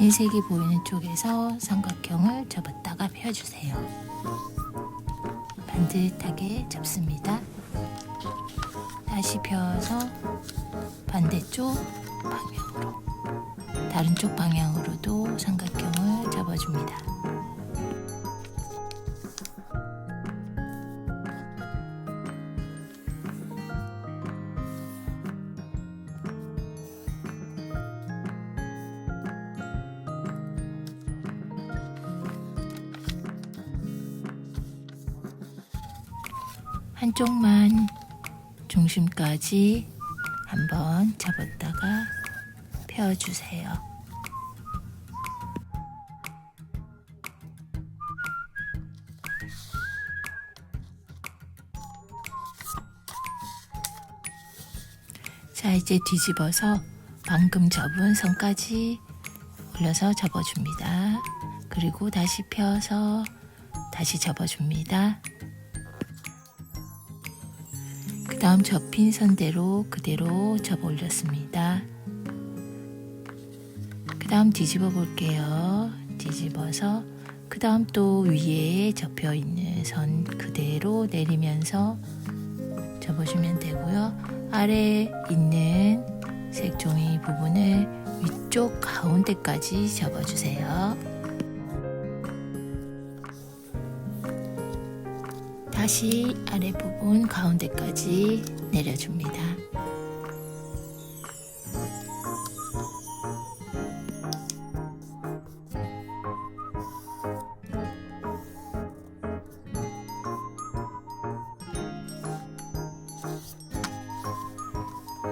흰색이 보이는 쪽에서 삼각형을 접었다가 펴주세요. 반듯하게 접습니다. 다시 펴서 반대쪽 방향으로 다른 쪽 방향으로도 삼각형을 접어줍니다. 한쪽만 중심까지 한번 접었다가 펴주세요. 자, 이제 뒤집어서 방금 접은 선까지 올려서 접어줍니다. 그리고 다시 펴서 다시 접어줍니다. 다음 접힌 선대로 그대로 접어 올렸습니다. 그 다음 뒤집어 볼게요. 뒤집어서 그 다음 또 위에 접혀 있는 선 그대로 내리면서 접어주면 되고요. 아래 있는 색종이 부분을 위쪽 가운데까지 접어주세요. 다시 아래 부분 가운데까지 내려줍니다.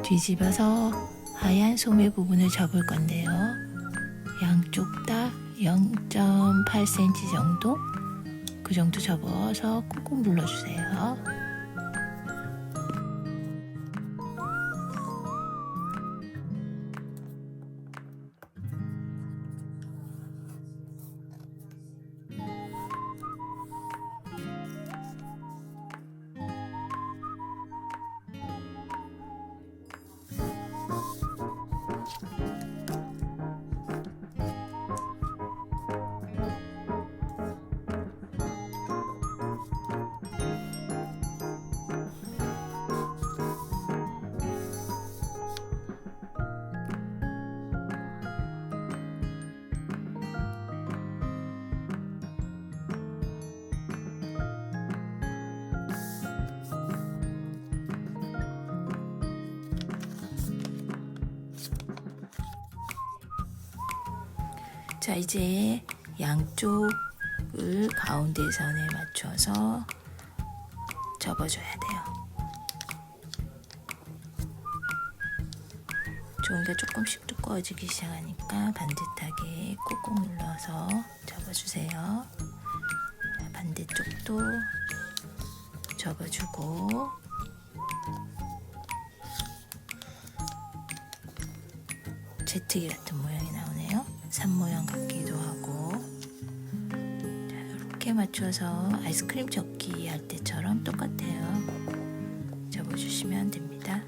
뒤집어서 하얀 소매 부분을 접을 건데요. 양쪽 다 0.8cm 정도 그 정도 접어서 꾹꾹 눌러주세요. 자, 이제 양쪽을 가운데 선에 맞춰서 접어줘야 돼요. 종이가 조금씩 두꺼워지기 시작하니까 반듯하게 꾹꾹 눌러서 접어주세요. 반대쪽도 접어주고 제트기 같은 나오네요. 산 모양 같기도 하고 자, 이렇게 맞춰서 아이스크림 접기 할 때처럼 똑같아요. 접어주시면 됩니다.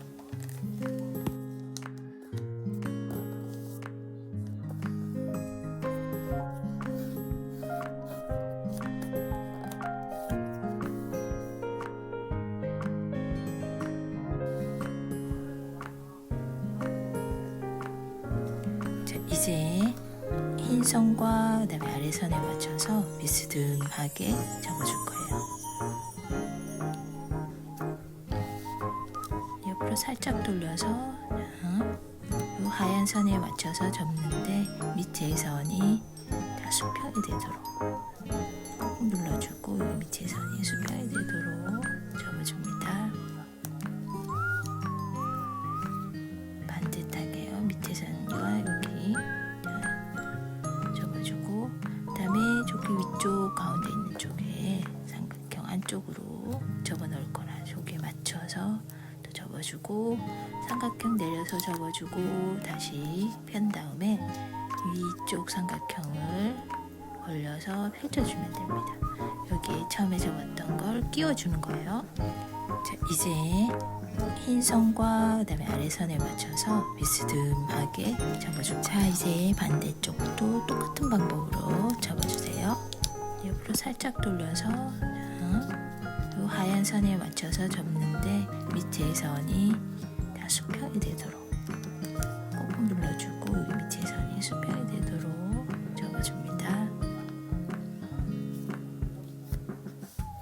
자, 이제 흰 선과 그다음에 아래 선에 맞춰서 비스듬하게 접어줄 거예요. 옆으로 살짝 돌려서 이 하얀 선에 맞춰서 접는데 밑에 선이 다 수평이 되도록 접어주고 삼각형 내려서 접어주고 다시 편 다음에 위쪽 삼각형을 올려서 펼쳐주면 됩니다. 여기 처음에 접었던 걸 끼워주는 거예요. 자, 이제 흰 선과 그다음에 아래 선에 맞춰서 비스듬하게 접어주고 자 이제 반대쪽도 똑같은 방법으로 접어주세요. 옆으로 살짝 돌려서 하얀 선에 맞춰서 접는데 밑에 선이 다 수평이 되도록 꾹꾹 눌러주고 여기 밑에 선이 수평이 되도록 접어줍니다.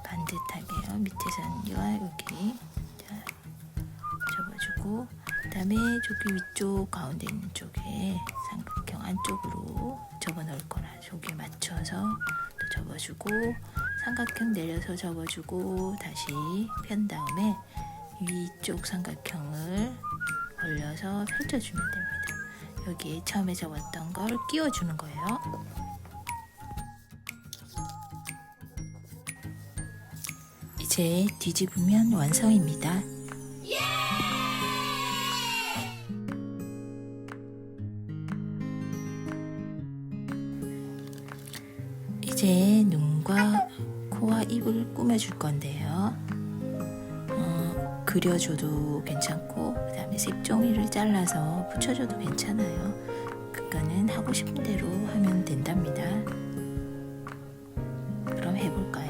반듯하게요. 밑에 선과 여기 자, 접어주고 그 다음에 저기 위쪽 가운데 있는 쪽에 삼각형 안쪽으로 접어 넣을 거라 저기에 맞춰서 또 접어주고 삼각형 내려서 접어주고 다시 편 다음에 위쪽 삼각형을 올려서 펼쳐주면 됩니다. 여기에 처음에 접었던 걸 끼워주는 거예요. 이제 뒤집으면 완성입니다. 이제 눈과 코와 입을 꾸며줄 건데요. 어, 그려줘도 괜찮고 그 다음에 색종이를 잘라서 붙여줘도 괜찮아요. 그거는 하고 싶은 대로 하면 된답니다. 그럼 해볼게요.